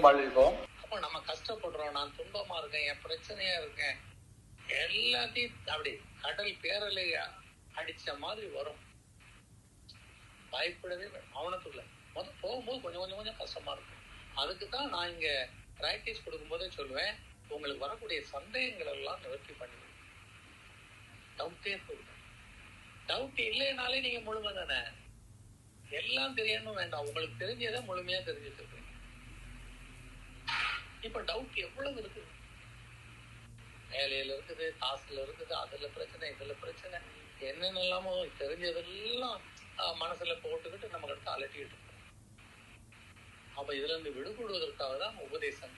வாழ்வோம். அப்போ நம்ம கஷ்டப்படுறோம். நான் துன்பமா இருக்கேன் என் பிரச்சனையா இருக்கேன். எல்லாத்தையும் அப்படி கடல் பேரலை அடிச்ச மாதிரி வரும். பயப்படவே வேண்டாம். மௌனத்துக்குள்ள முதல் போகும்போது கொஞ்சம் கொஞ்சம் கொஞ்சம் கஷ்டமா இருக்கும். அதுக்கு தான் நான் இங்க பிராக்டிஸ் கொடுக்கும்போதே சொல்லுவேன் உங்களுக்கு வரக்கூடிய சந்தேகங்கள் எல்லாம் நிவர்த்தி பண்ணிடுங்க டவுட்டே போடுங்க டவுட் இல்லைனாலே நீங்க முழுமை தானே எல்லாம் தெரியணும் வேண்டாம். உங்களுக்கு தெரிஞ்சதை முழுமையா தெரிஞ்சுட்டு இருக்கீங்க. இப்ப டவுட் எவ்வளவு இருக்கு? வேலையில இருக்குது காசுல இருக்குது அதுல பிரச்சனை இதுல பிரச்சனை. என்னென்ன இல்லாமோ தெரிஞ்சதெல்லாம் மனசுல போட்டுக்கிட்டு நம்ம கிட்ட அலட்டிட்டு இருக்கோம். அப்ப இதுல இருந்து விடுபடுவதற்காக தான் உபதேசம்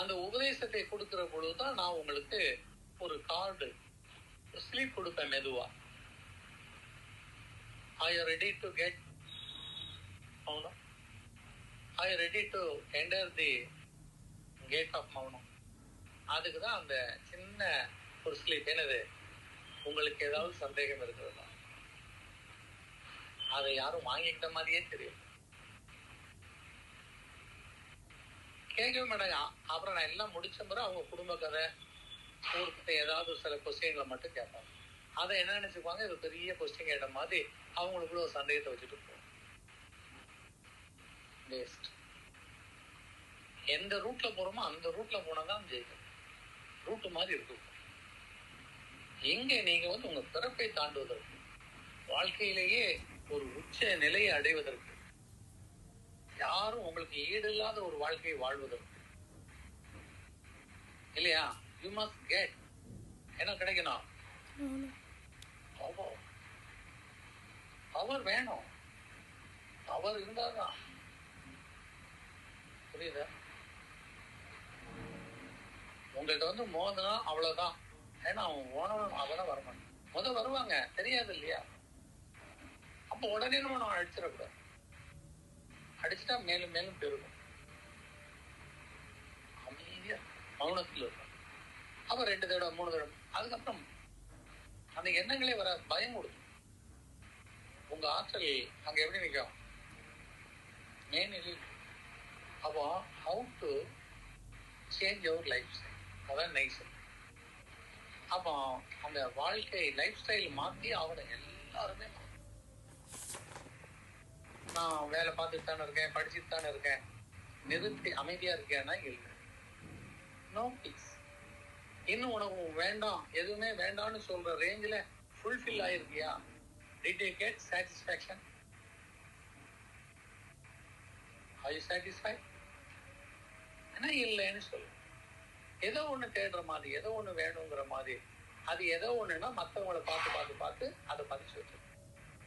அந்த உபதேசத்தை கொடுக்கிற பொழுதுதான் நான் உங்களுக்கு ஒரு கார்டு ஸ்லீப் கொடுப்பேன் மெதுவா. ஆர் ரெடி டு கெட் அவனா I ready to enter the gate of மௌனம் அதுக்கு தான் அந்த சின்ன ஒரு ஸ்லீப் என்னது? உங்களுக்கு ஏதாவது சந்தேகம் இருக்கிறதா அதை யாரும் வாங்கிக்கிட்ட மாதிரியே தெரியும் கேட்கவே மாட்டாங்க. அப்புறம் நான் எல்லாம் முடிச்ச பிறகு அவங்க குடும்ப கதை ஊருக்கு ஏதாவது சில கொஸ்டின்களை மட்டும் கேட்பாங்க. அதை என்ன நினைச்சுப்பாங்க இது பெரிய கொஸ்டின் கேட்ட மாதிரி அவங்களுக்குள்ள ஒரு சந்தேகத்தை வச்சுட்டு போகும். வேஸ்ட் எந்த ரூட்ல போறோமோ அந்த ரூட்ல போனாதான் ஜெயிக்கும் ரூட்டு மாதிரி இருக்கும். எங்க நீங்க வந்து உங்க பிறப்பை தாண்டுவதற்கு வாழ்க்கையிலேயே ஒரு உச்ச நிலையை அடைவதற்கு யாரும் உங்களுக்கு ஈடு இல்லாத ஒரு வாழ்க்கையை வாழ்வதற்கு இல்லையா? யூ மஸ்ட் கெட் என்ன கிடைக்கணும்? பவர் பவர் வேணும். பவர் இருந்தாதான். புரியுதா? உங்கள்கிட்ட வந்து மோதினா அவ்வளவுதான். ஏன்னா அவன் ஓனவன் அவதான் வரமாட்டான் முத வருவாங்க. தெரியாது இல்லையா? அப்ப உடனே நம்ம நான் அடிச்சிடக்கூடாது அடிச்சுட்டா மேலும் மேலும் பெருகும். அமைதியா மௌனத்தில் இருக்கும் அப்ப ரெண்டு தடவை மூணு தடவை. அதுக்கப்புறம் அந்த எண்ணங்களே வர பயம் கொடுக்கும். உங்க ஆற்றல் அங்க எப்படி நிற்கும்? மேனில். அப்போ how to change our lifestyle அதான் நைஸ் அப்போ அந்த வாழ்க்கை லைஃப் ஸ்டைல் மாத்தி அவரை எல்லாருமே நான் வேலை பார்த்துட்டு தானே இருக்கேன் படிச்சுட்டு தானே இருக்கேன். நிறுத்தி அமைதியா இருக்கேன்னா இல்லை. நோ பீஸ் இன்னும் உனக்கு வேண்டாம் எதுவுமே வேண்டாம்னு சொல்ற ரேஞ்சில் fulfil ஆயிருக்கியா? Did you get satisfaction are you satisfied என்ன இல்லைன்னு சொல்லு. ஏதோ ஒண்ணு தேடுற மாதிரி ஏதோ ஒண்ணு வேணுங்கிற மாதிரி அது ஏதோ ஒண்ணுன்னா மற்றவங்களை பார்த்து பார்த்து பார்த்து அதை பதிச்சு வச்சிருக்கோம்.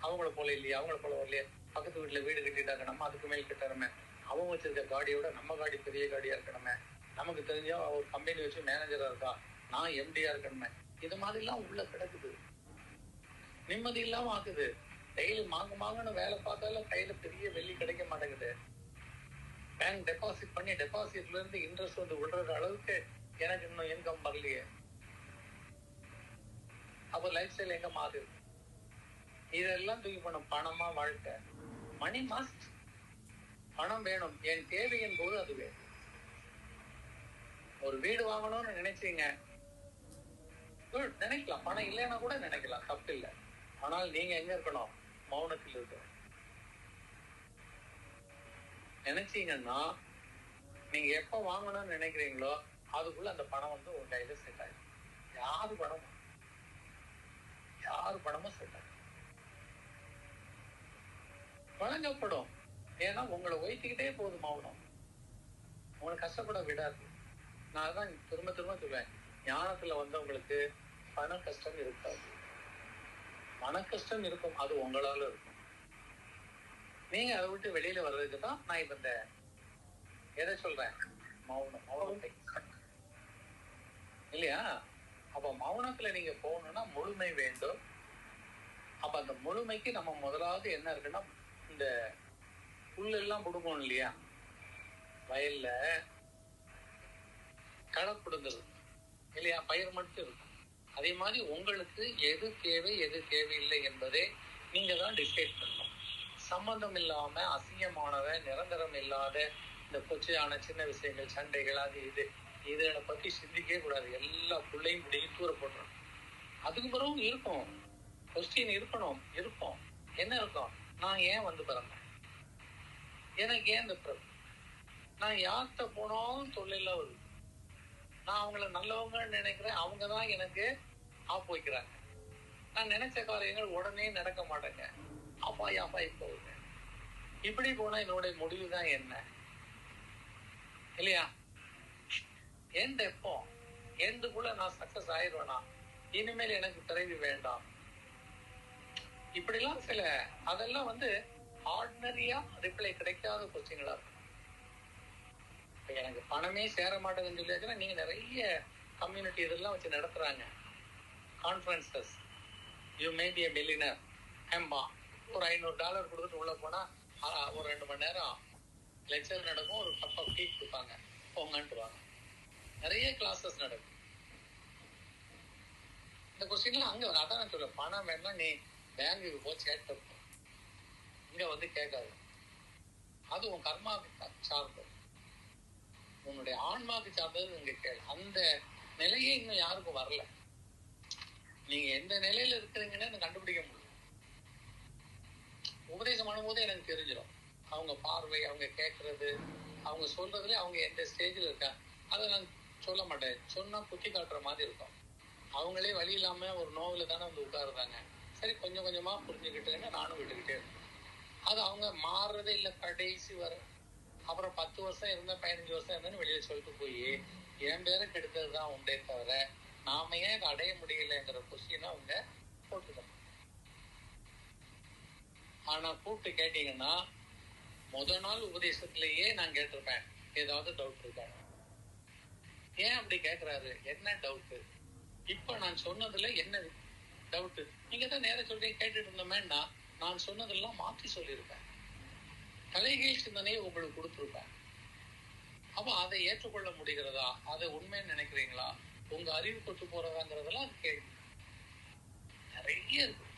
அவங்கள போல இல்லையா? அவங்கள போல வரலையே? பக்கத்து வீட்டுல வீடு கட்டிட்டாங்க. நம்ம அதுக்கு மேல் கட்டணுமே. அவங்க வச்சிருக்க காடியோட நம்ம காடி பெரிய காடியாக இருக்கணுமே. நமக்கு தெரிஞ்சா ஒரு கம்பெனி வச்சு மேனேஜரா இருக்கா? நான் எம்டியா இருக்கணுமே. இது மாதிரிலாம் உள்ள கிடக்குது. நிம்மதி இல்லாம ஆகுது டெய்லி மாங்க மாங்கன்னு வேலை பார்த்தாலும் கையில பெரிய வெள்ளி கிடைக்க மாட்டேங்குது. பேங்க் டெபாசிட் பண்ணி டெபாசிட்ல இருந்து இன்ட்ரெஸ்ட் வந்து விடுற அளவுக்கு எனக்கு இன்னும் இன்கம் வரலையே. அப்போ லைஃப் ஸ்டைல் எங்க மாறுது இதெல்லாம் தூக்கி பண்ண பணமா வாழ்க்கை. மணி மஸ்ட் பணம் வேணும். என் தேவையின் போது அது வேணும். ஒரு வீடு வாங்கணும்னு நினைச்சீங்க. நினைக்கலாம். பணம் இல்லைன்னா கூட நினைக்கலாம். தப்பு இல்லை. ஆனால் நீங்க எங்க இருக்கணும்? மௌனத்தில் இருக்கணும். நினைச்சீங்கன்னா நீங்க எப்ப வாங்கணும்னு நினைக்கிறீங்களோ அதுக்குள்ள அந்த பணம் வந்து உங்க கையில செட் ஆயிடும். யாரு பணமும் யாரு பணமும் செட் ஆகும் வழங்கப்படும். ஏன்னா உங்களை ஒய்த்திக்கிட்டே போகுது மௌனம். உங்களை கஷ்டப்பட விடாது. நான் அதான் திரும்ப திரும்ப சொல்லுவேன் ஞானத்துல வந்தவங்களுக்கு பண கஷ்டம் இருக்காது. மன கஷ்டம் இருக்கும். அது உங்களால இருக்கும். நீங்க அதை விட்டு வெளியில வர்றதுக்கு தான் நான் இப்ப இந்த எதை சொல்றேன்? மௌனம். மௌனத்தை. இல்லையா? அப்ப மௌனத்துல நீங்க போகணும்னா முழுமை வேண்டும். அப்ப அந்த முழுமைக்கு நம்ம முதலாவது என்ன இருக்குன்னா இந்த புல்லெல்லாம் புடுங்கணும் இல்லையா? வயல்ல களை பிடுங்குறது இல்லையா? பயிர் மட்டும் இருக்கும். அதே மாதிரி உங்களுக்கு எது தேவை எது தேவையில்லை என்பதை நீங்க தான் டிசைட் பண்ணணும். சம்பந்தம் இல்லாம அசிங்கமானவை நிரந்தரம் இல்லாத இந்த கொச்சையான சின்ன விஷயங்கள் சண்டைகள் அது இது. இதனை பத்தி சிந்திக்கவே கூடாது. எல்லா பிள்ளையும் பிடிக்கும் தூர அதுக்கு பிறகு இருக்கும். கொஸ்டின் இருக்கணும். இருக்கும். என்ன இருக்கும்? நான் ஏன் வந்து பிறந்தேன்? எனக்கு ஏன் இந்த பிறகு நான் யார்கிட்ட போனாலும் தொழில வருது. நான் அவங்கள நல்லவங்கன்னு நினைக்கிறேன். அவங்க தான் எனக்கு ஆப்பு வைக்கிறாங்க. நான் நினைச்ச காரியங்கள் உடனே நடக்க மாட்டேங்க. அப்பா அப்பாய் போகுங்க இப்படி போனா என்னுடைய முடிவு தான் என்ன? இல்லையா? எந்த எப்போ? எந்துக்குள்ள நான் சக்சஸ் ஆயிடுவேனா இனிமேல் எனக்கு பிறவி வேண்டாம். இப்படிலாம் சில அதெல்லாம் வந்து ஆர்டினரியா ரிப்ளை கிடைக்காத கொஸ்டின்களா இருக்கும். இப்ப எனக்கு பணமே சேர மாட்டேங்குன்னு சொல்லி நீங்க நிறைய கம்யூனிட்டி இதெல்லாம் வச்சு நடத்துறாங்க. Conferences you may be a millionaire ஏம்பா ஒரு ஐநூறு டாலர் கொடுத்துட்டு உள்ள போனா ஒரு ரெண்டு மணி நேரம் லெக்சர் நடக்கும் ஒரு கப் ஆஃப் டீ கொடுப்பாங்க. போங்கன்ட்டு வாங்க நிறைய கிளாஸஸ் நடக்கும். இந்த கொஸ்டின்ல அங்க அதான் நான் சொல்றேன் பணம் வேணா நீ பேங்குக்கு போய் கேட்டு இங்க வந்து கேட்காது. அது உன் கர்மாவுக்கு சார்ந்தது. உன்னுடைய ஆன்மாவுக்கு சார்ந்தது இங்க கேள். அந்த நிலையே இன்னும் யாருக்கும் வரல. நீங்க எந்த நிலையில இருக்கிறீங்கன்னு கண்டுபிடிக்க முடியும் உபதேசம் பண்ணும்போது எனக்கு தெரிஞ்சிடும். அவங்க பார்வை அவங்க கேட்கறது அவங்க சொல்றதுல அவங்க எந்த ஸ்டேஜில் இருக்கா அதை நான் சொல்ல மாட்டேன். சொன்னா குத்தி காட்டுற மாதிரி இருக்கும். அவங்களே வழி இல்லாம ஒரு நோவில தானே வந்து உட்காருறாங்க. சரி கொஞ்சம் கொஞ்சமா புரிஞ்சுக்கிட்டேன்னு நானும் விட்டுக்கிட்டே இருக்கேன். அது அவங்க மாறுறதே இல்லை கடைசி வர. அப்புறம் பத்து வருஷம் இருந்தா பதினஞ்சு வருஷம் இருந்தேன்னு வெளியில சொல்லிட்டு போய் என் பேரை கெடுத்தது தான் உண்டே தவிர நாம ஏன் இதை அடைய முடியலைங்கிற கொஸ்டின் அவங்க போட்டுக்கணும் ஆனா கூப்பிட்டு கேட்டீங்கன்னா முத நாள் உபதேசத்திலேயே நான் கேட்டிருப்பேன். ஏதாவது டவுட் இருக்காங்க ஏன் அப்படி கேக்குறாரு? என்ன டவுட் இப்ப நான் சொன்னதுல என்ன டவுட் நீங்க தான் நேரம் சொல்றீங்க கேட்டுட்டு இருந்தோமேன்னா நான் சொன்னதெல்லாம் மாற்றி சொல்லியிருப்பேன். தலைகீழ் சிந்தனையை உங்களுக்கு கொடுத்துருப்பேன். அப்ப அதை ஏற்றுக்கொள்ள முடிகிறதா? அதை உண்மைன்னு நினைக்கிறீங்களா? உங்க அறிவு கொட்டு போறதாங்கிறதெல்லாம் கேள்வி. நிறைய இருக்கு.